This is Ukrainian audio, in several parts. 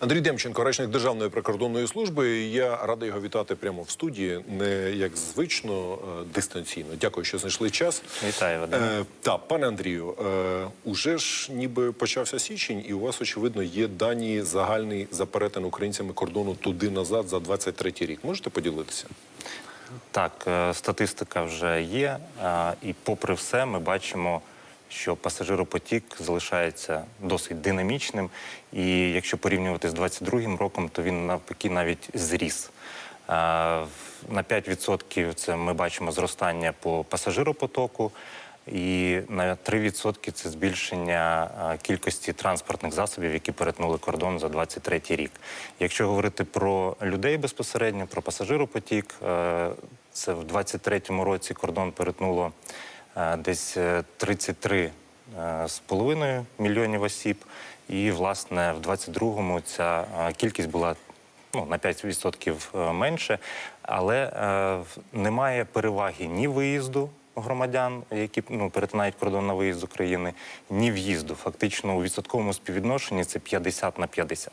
Андрій Демченко, речник Державної прикордонної служби. Я радий його вітати прямо в студії, не як звично, е, дистанційно. Дякую, що знайшли час. Вітаю, Вадим. Е, так, пане Андрію, е, уже ж ніби почався січень, і у вас очевидно є дані загальний за перетин українцями кордону туди назад за 23 рік. Можете поділитися? Так, е, статистика вже є, е, і попри все, ми бачимо, що пасажиропотік залишається досить динамічним. І якщо порівнювати з 2022 роком, то він навпаки навіть зріс. Е, На 5% це ми бачимо зростання по пасажиропотоку. І на 3% це збільшення е, кількості транспортних засобів, які перетнули кордон за 23 рік. Якщо говорити про людей безпосередньо, про пасажиропотік, е, це в 23 році кордон перетнуло десь е, 33 е, з половиною мільйонів осіб. І, власне, в 22-му ця е, кількість була ну, на 5% менше, але е, немає переваги ні виїзду громадян, які ну, перетинають кордон на виїзд України, ні в'їзду. Фактично у відсотковому співвідношенні це 50 на 50.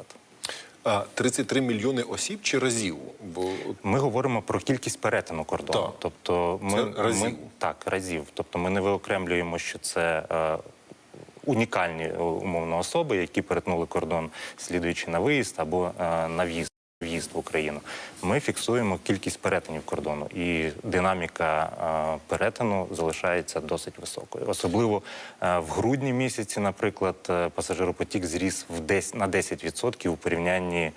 А 33 мільйони осіб чи разів? Бо Ми говоримо про кількість перетину кордону. Так. Тобто ми, Це разів. ми так разів. Тобто ми не виокремлюємо, що це. Е, Унікальні умовно особи, які перетнули кордон, слідуючи на виїзд або е, на в'їзд в'їзд в Україну. Ми фіксуємо кількість перетинів кордону, і динаміка е, перетину залишається досить високою. Особливо е, в грудні місяці, наприклад, е, пасажиропотік зріс в десь на 10% у порівнянні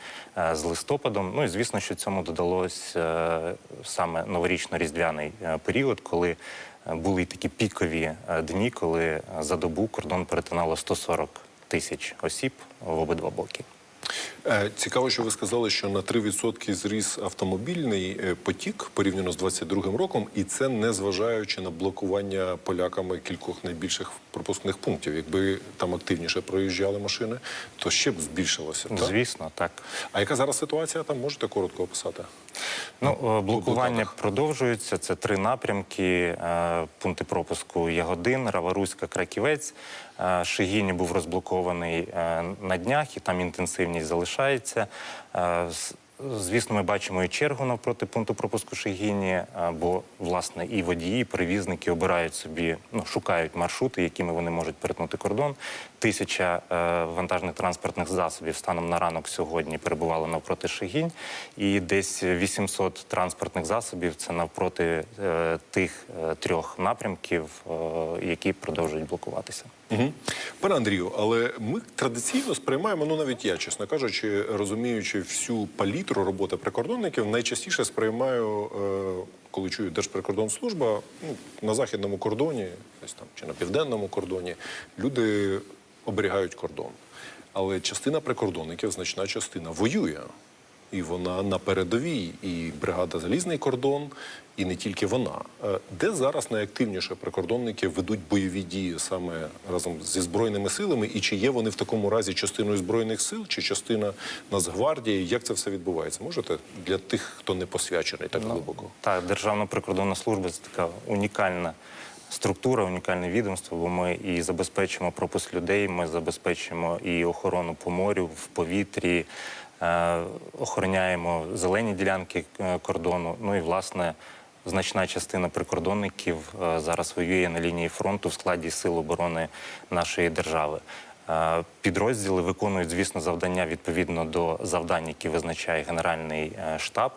з листопадом. Ну і звісно, що цьому додалось е, саме новорічно-різдвяний період, коли були й такі пікові дні, коли за добу кордон перетинало 140 тисяч осіб в обидва боки. Е, Цікаво, що ви сказали, що на 3% зріс автомобільний е, потік порівняно з 22 роком, і це не зважаючи на блокування поляками кількох найбільших пропускних пунктів. Якби там активніше проїжджали машини, то ще б збільшилося. Так? Звісно, так. А яка зараз ситуація? Там можете коротко описати? Ну, е, блокування продовжується. Це три напрямки: пункти пропуску Ягодин, Раваруська, Краківець. Е, Шигіні був розблокований е, на днях, і там інтенсивність залишається. Е, Звісно, ми бачимо і чергу навпроти пункту пропуску Шигіні, бо власне і водії, і перевізники обирають собі, ну шукають маршрути, якими вони можуть перетнути кордон. Тисяча е, вантажних транспортних засобів станом на ранок сьогодні перебувало навпроти Шигінь, і десь 800 транспортних засобів це навпроти е, тих е, трьох напрямків, е, які продовжують блокуватися. Угу. Пане Андрію, але ми традиційно сприймаємо, ну навіть я, чесно кажучи, розуміючи всю палітру роботи прикордонників, найчастіше сприймаю, е, коли чую Держприкордонслужба, ну, на західному кордоні, десь там чи на південному кордоні, люди оберігають кордон. Але частина прикордонників, значна частина, воює. І вона на передовій, і бригада Залізний кордон, і не тільки вона. Е, Де зараз найактивніше прикордонники ведуть бойові дії саме разом зі збройними силами, і чи є вони в такому разі частиною збройних сил, чи частина Нацгвардії? Як це все відбувається? Можете для тих, хто не посвячений так глибоко? Так, Державна прикордонна служба це така унікальна структура, унікальне відомство, бо ми і забезпечимо пропуск людей, ми забезпечимо і охорону по морю, в повітрі, охороняємо зелені ділянки е, кордону. Ну і власне. Значна частина прикордонників е, зараз воює на лінії фронту в складі сил оборони нашої держави. Е, Підрозділи виконують, звісно, завдання відповідно до завдань, які визначає Генеральний е, штаб.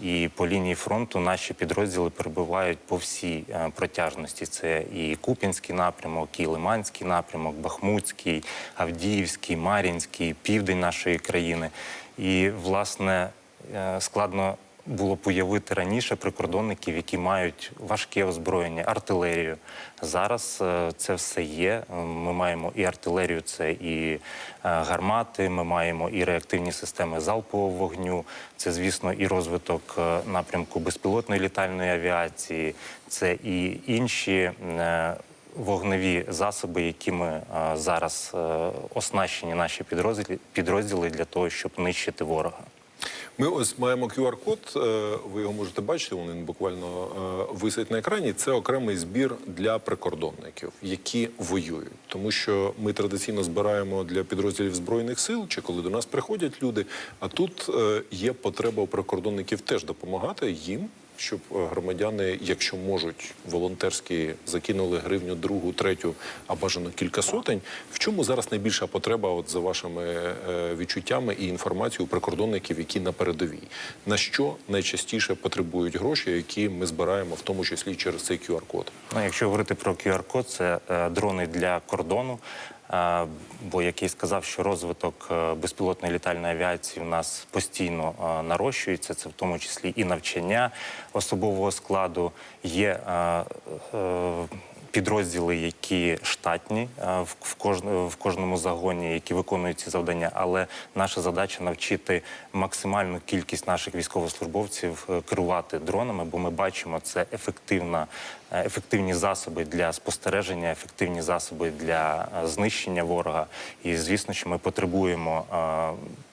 І по лінії фронту наші підрозділи перебувають по всій е, протяжності. Це і Куп'янський напрямок, і Лиманський напрямок, Бахмутський, Авдіївський, Мар'їнський, південь нашої країни. І, власне, е, складно було б уявити раніше прикордонників, які мають важке озброєння, артилерію. Зараз е, це все є. Ми маємо і артилерію, це і е, гармати. Ми маємо і реактивні системи залпового вогню. Це, звісно, і розвиток напрямку безпілотної літальної авіації, це і інші. Вогневі засоби, якими е, зараз е, оснащені наші підрозділи, підрозділи для того, щоб нищити ворога. Ми ось маємо QR-код, е, ви його можете бачити, він буквально висить на екрані. Це окремий збір для прикордонників, які воюють. Тому що ми традиційно збираємо для підрозділів Збройних сил, чи коли до нас приходять люди. А тут є потреба у прикордонників теж допомагати їм. Щоб е, громадяни, якщо можуть, волонтерські закинули гривню, другу, третю, а бажано кілька сотень. В чому зараз найбільша потреба, от за вашими е, відчуттями і інформацією прикордонників, які на передовій? На що найчастіше потребують гроші, які ми збираємо, в тому числі через цей QR-код? Ну, якщо говорити про QR-код, це е, дрони для кордону. Бо який сказав, що розвиток е, безпілотної літальної авіації у нас постійно е, нарощується. Це в тому числі і навчання особового складу. Є е, підрозділи, які штатні е, в, в, в кожному загоні, які виконують ці завдання. Але наша задача навчити максимальну кількість наших військовослужбовців е, керувати дронами, бо ми бачимо це ефективна, е, ефективні засоби для спостереження, ефективні засоби для знищення ворога. І звісно, що ми потребуємо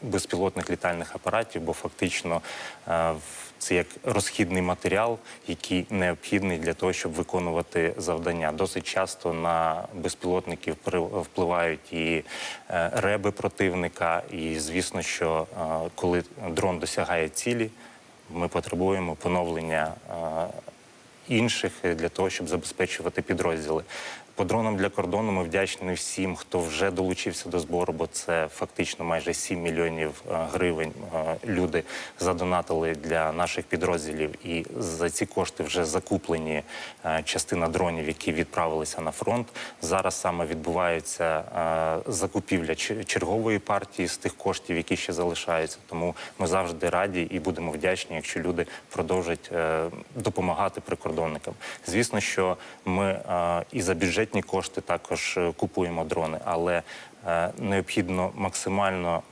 безпілотних літальних апаратів, бо фактично в- це як розхідний матеріал, який необхідний для того, щоб виконувати завдання. Досить часто на безпілотників впливають і е, реби противника. І звісно, що е, коли дрон досягає цілі, ми потребуємо поновлення е, інших для того, щоб забезпечувати підрозділи. По дронам для кордону ми вдячні всім, хто вже долучився до збору, бо це фактично майже 7 мільйонів е, гривень е, люди задонатили для наших підрозділів. І за ці кошти вже закуплені е, частина дронів, які відправилися на фронт. Зараз саме відбувається закупівля чергової партії з тих коштів, які ще залишаються. Тому ми завжди раді і будемо вдячні, якщо люди продовжать допомагати прикордонникам. Звісно, що ми і за бюджетні кошти також е, купуємо дрони, але е, необхідно максимально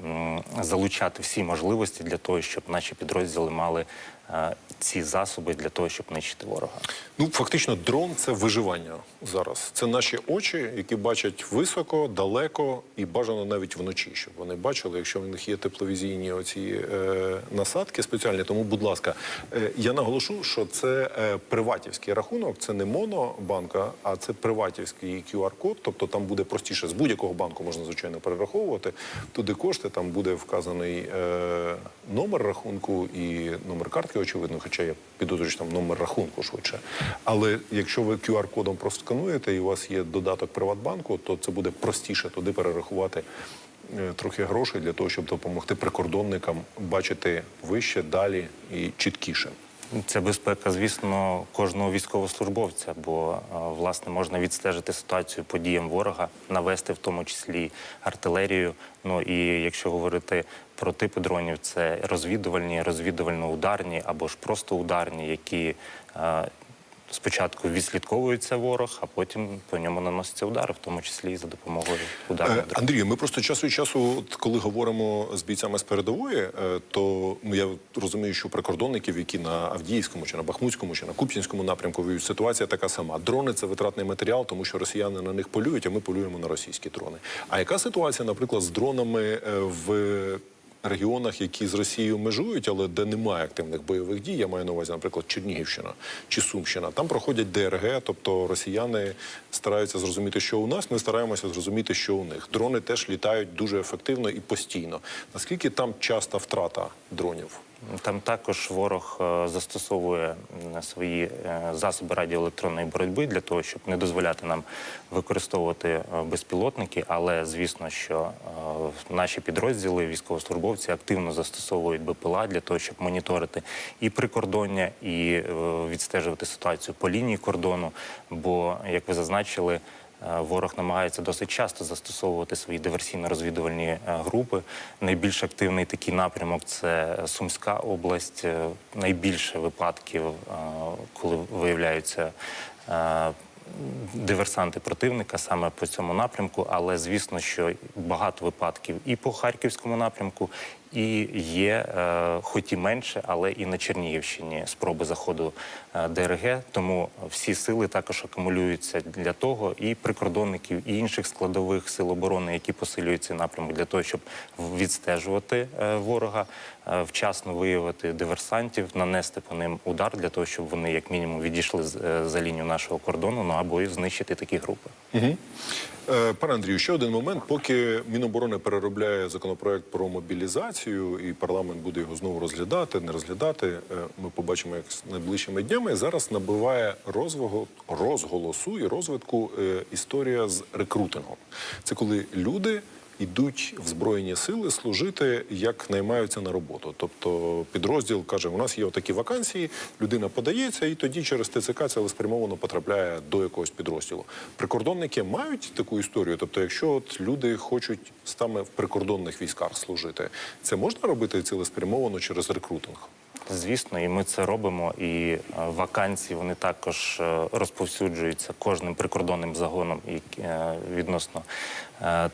залучати всі можливості для того, щоб наші підрозділи мали е, ці засоби для того, щоб нищити ворога. Ну, фактично, дрон це виживання зараз. Це наші очі, які бачать високо, далеко і бажано навіть вночі, щоб вони бачили, якщо в них є тепловізійні оці е, насадки спеціальні. Тому, будь ласка, е, я наголошу, що це е, приватівський рахунок, це не монобанка, а це приватівський QR-код. Тобто там буде простіше з будь-якого банку можна звичайно перераховувати. Туди кошти там буде вказаний е, номер рахунку і номер картки, очевидно, хоча я підозрюю, там номер рахунку швидше. Але якщо ви QR-кодом проскануєте і у вас є додаток Приватбанку, то це буде простіше туди перерахувати е, трохи грошей для того, щоб допомогти прикордонникам бачити вище, далі і чіткіше. Це безпека, звісно, кожного військовослужбовця, бо е, власне можна відстежити ситуацію подіям ворога, навести в тому числі артилерію. Ну і якщо говорити про типи дронів, це розвідувальні, розвідувально-ударні або ж просто ударні, які е, спочатку відслідковується ворог, а потім по ньому наносяться удари, в тому числі і за допомогою ударних Е. Андрію, ми просто час від часу, от коли говоримо з бійцями з передової, е, то ну я розумію, що прикордонників, які на Авдіївському чи на Бахмутському чи на Куп'янському напрямку ситуація така сама. Дрони це витратний матеріал, тому що росіяни на них полюють, а ми полюємо на російські дрони. А яка ситуація, наприклад, з дронами е, в регіонах, які з Росією межують, але де немає активних бойових дій, я маю на увазі, наприклад, Чернігівщина чи Сумщина. Там проходять ДРГ, тобто росіяни стараються зрозуміти, що у нас. Ми стараємося зрозуміти, що у них. Дрони теж літають дуже ефективно і постійно. Наскільки там часта втрата дронів? Там також ворог е, застосовує свої е, засоби радіоелектронної боротьби для того, щоб не дозволяти нам використовувати е, безпілотники. Але звісно, що наші підрозділи, військовослужбовці активно застосовують БПЛА для того, щоб моніторити і прикордоння, і відстежувати ситуацію по лінії кордону. Бо, як ви зазначили, Ворог намагається досить часто застосовувати свої диверсійно-розвідувальні е, групи. Найбільш активний такий напрямок це Сумська область. Е, Найбільше випадків, е, коли виявляються е, диверсанти противника саме по цьому напрямку. Але звісно, що багато випадків і по харківському напрямку, І є, е, хоч і менше, але і на Чернігівщині спроби заходу е, ДРГ. Тому всі сили також акумулюються для того, і прикордонників, і інших складових сил оборони, які посилюють цей напрямок, для того, щоб відстежувати е, ворога, вчасно виявити диверсантів, нанести по ним удар для того, щоб вони як мінімум відійшли з- за лінію нашого кордону, ну або і знищити такі групи. Е, Пане Андрію, ще один момент. Поки Міноборони переробляє законопроект про мобілізацію, і парламент буде його знову розглядати, не розглядати. е, Ми побачимо, як з найближчими днями. Зараз набиває розвагу, розголосу і розвитку е, історія з рекрутингом. Це коли люди. Йдуть в збройні сили служити, як наймаються на роботу. Тобто підрозділ каже: у нас є отакі вакансії, людина подається, і тоді через ТЦК цілеспрямовано потрапляє до якогось підрозділу. Прикордонники мають таку історію. Тобто, якщо от люди хочуть саме в прикордонних військах служити, це можна робити цілеспрямовано через рекрутинг. Звісно, і ми це робимо. І е, вакансії вони також е, розповсюджуються кожним прикордонним загоном і е, відносно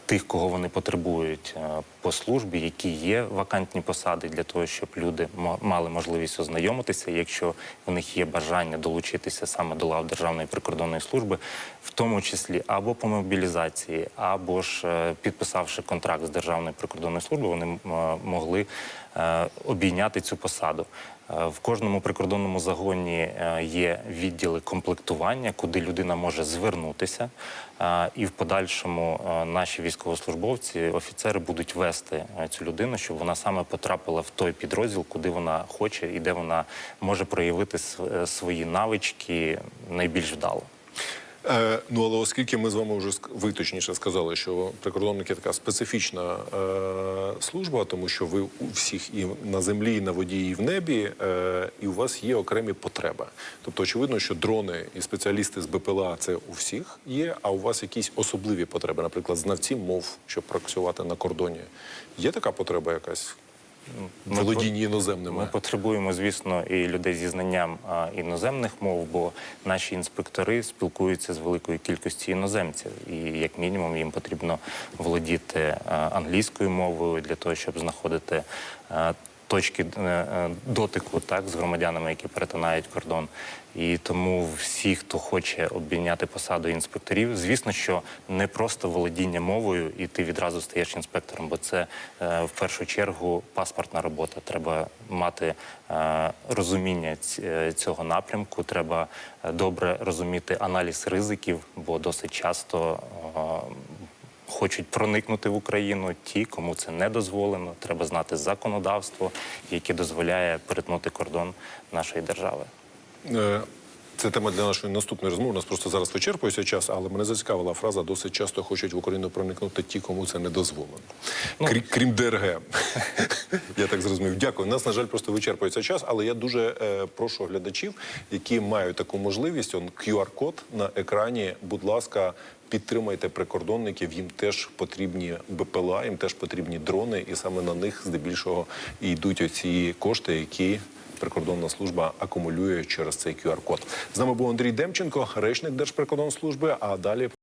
тих, кого вони потребують е, по службі, які є вакантні посади для того, щоб люди мали можливість ознайомитися, якщо в них є бажання долучитися саме до лав Державної прикордонної служби, в тому числі або по мобілізації, або ж е, підписавши контракт з Державною прикордонною службою, вони е, могли е, обійняти цю посаду. Е, В кожному прикордонному загоні е, є відділи комплектування, куди людина може звернутися, Е, і в подальшому наші військовослужбовці, офіцери будуть вести цю людину, щоб вона саме потрапила в той підрозділ, куди вона хоче і де вона може проявити свої навички найбільш вдало. Е, ну але оскільки ми з вами вже ви точніше сказали, що прикордонники така специфічна е, служба, тому що ви у всіх і на землі, і на воді, і в небі, е, і у вас є окремі потреби. Тобто, очевидно, що дрони і спеціалісти з БПЛА це у всіх є, а у вас якісь особливі потреби, наприклад, знавці мов, щоб працювати на кордоні. Є така потреба якась? Ми Володіння Ми іноземними. потребуємо, звісно, і людей зі знанням а, іноземних мов, бо наші інспектори спілкуються з великою кількістю іноземців, і як мінімум їм потрібно володіти а, англійською мовою для того, щоб знаходити а, точки е, е, дотику так з громадянами, які перетинають кордон. І тому всі, хто хоче обміняти посаду інспекторів, звісно, що не просто володіння мовою, і ти відразу стаєш інспектором, бо це е, в першу чергу паспортна робота. Треба мати розуміння ць- цього напрямку. Треба добре розуміти аналіз ризиків, бо досить часто. Е, Хочуть проникнути в Україну ті, кому це не дозволено. Треба знати законодавство, яке дозволяє перетнути кордон нашої держави. Це тема для нашої наступної розмови. У нас просто зараз вичерпується час, але мене зацікавила фраза досить часто хочуть в Україну проникнути ті, кому це не дозволено. Крі- крім ДРГ. я так зрозумів. Дякую. У нас, на жаль, просто вичерпується час, але я дуже е, прошу глядачів, які мають таку можливість. Он QR-код на екрані. Будь ласка, підтримайте прикордонників. Їм теж потрібні БПЛА, їм теж потрібні дрони, і саме на них здебільшого і йдуть оці кошти, які прикордонна служба акумулює через цей QR-код. З нами був Андрій Демченко, речник Держприкордонслужби. А далі